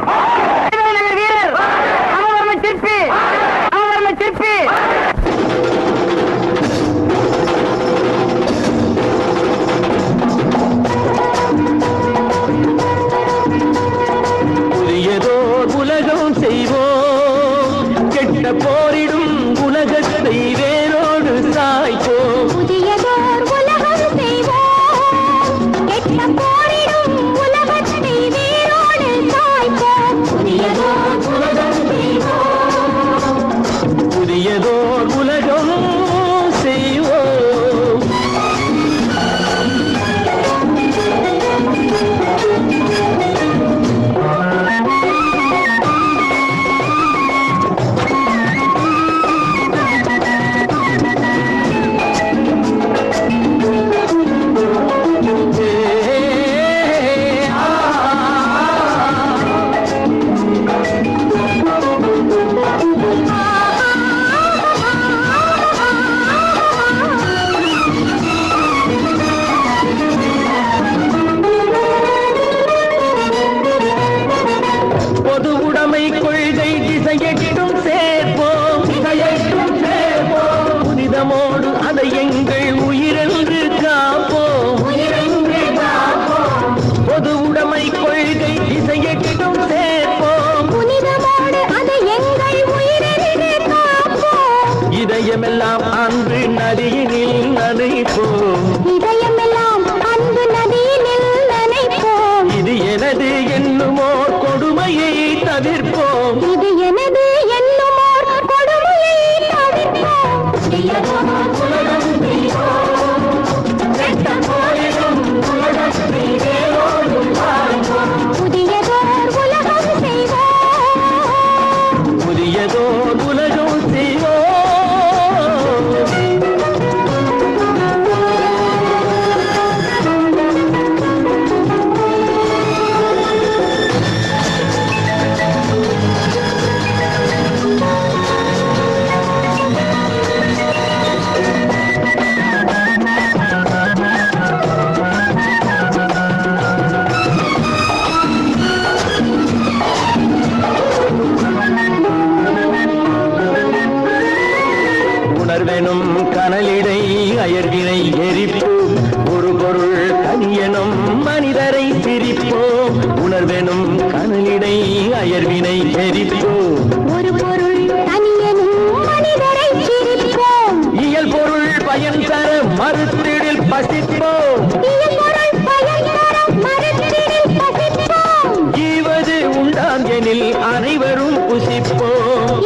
வீரர். நகர் வீரர். அமர்வர்ம சிற்பி. அமர்வர்ம சிற்பி. புதியதோர் உலகம் செய்வோம். கெட்ட போரிடும் உலகத்தை வேரோடு சாய்ப்போம். புதியதோர் உலகம் செய்வோம். கெட்ட புதியதோர் இதயமெல்லாம் அன்று நதியினில் நனைப்போம். இதயமெல்லாம் அன்பு நதியினில் நனைப்போம். இது எனது என்னுமோ கொடுமையை தவிர்ப்போம். இது எனது எரிப்போம் ஒரு பொருள் இயல் பொருள் பயன் தர மறுத்திடில் பசிப்போம். ஈவது உண்டாம் எனில் அனைவரும் புசிப்போம்.